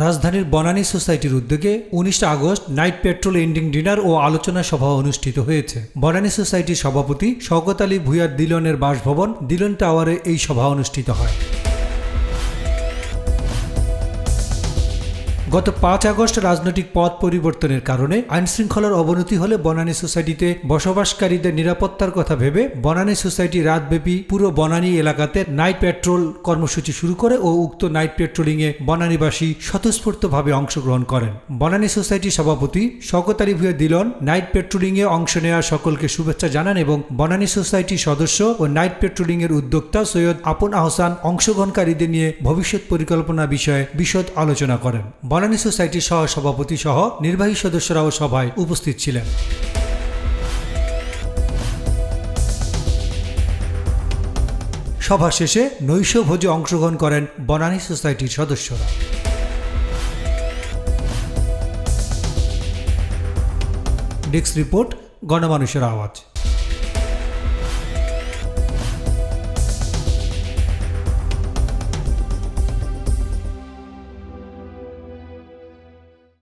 রাজধানীর বনানী সোসাইটির উদ্যোগে উনিশে August night patrol ending dinner ও আলোচনা সভা অনুষ্ঠিত হয়েছে। বনানী সোসাইটির সভাপতি শওকত আলী ভুইয়ার দিলনের বাসভবন, দিলন টাওয়ারে এই সভা অনুষ্ঠিত হয়। গত পাঁচ আগস্ট রাজনৈতিক পথ পরিবর্তনের কারণে আইনশৃঙ্খলার অবনতি হলে বনানী সোসাইটিতে বসবাসকারীদের নিরাপত্তার কথা ভেবে বনানী সোসাইটি রাতব্যাপী পুরো বনানী এলাকাতে নাইট পেট্রোল কর্মসূচি শুরু করে ও উক্ত নাইট পেট্রোলিংয়ে বনানীবাসী স্বতঃস্ফূর্তভাবে অংশগ্রহণ করেন। বনানী সোসাইটির সভাপতি শওকত আলী ভুয়া দিলন নাইট পেট্রোলিংয়ে অংশ নেওয়া সকলকে শুভেচ্ছা জানান এবং বনানী সোসাইটির সদস্য ও নাইট পেট্রোলিংয়ের উদ্যোক্তা সৈয়দ আপন আহসান অংশগ্রহণকারীদের নিয়ে ভবিষ্যৎ পরিকল্পনা বিষয়ে বিশদ আলোচনা করেন। বনানী সোসাইটির সহ সভাপতি সহ নির্বাহী সদস্যরাও সভায় উপস্থিত ছিলেন। সভা শেষে নৈশ ভোজে অংশগ্রহণ করেন বনানী সোসাইটির সদস্যরা। ডেস্ক রিপোর্ট, গণমানুষের আওয়াজ।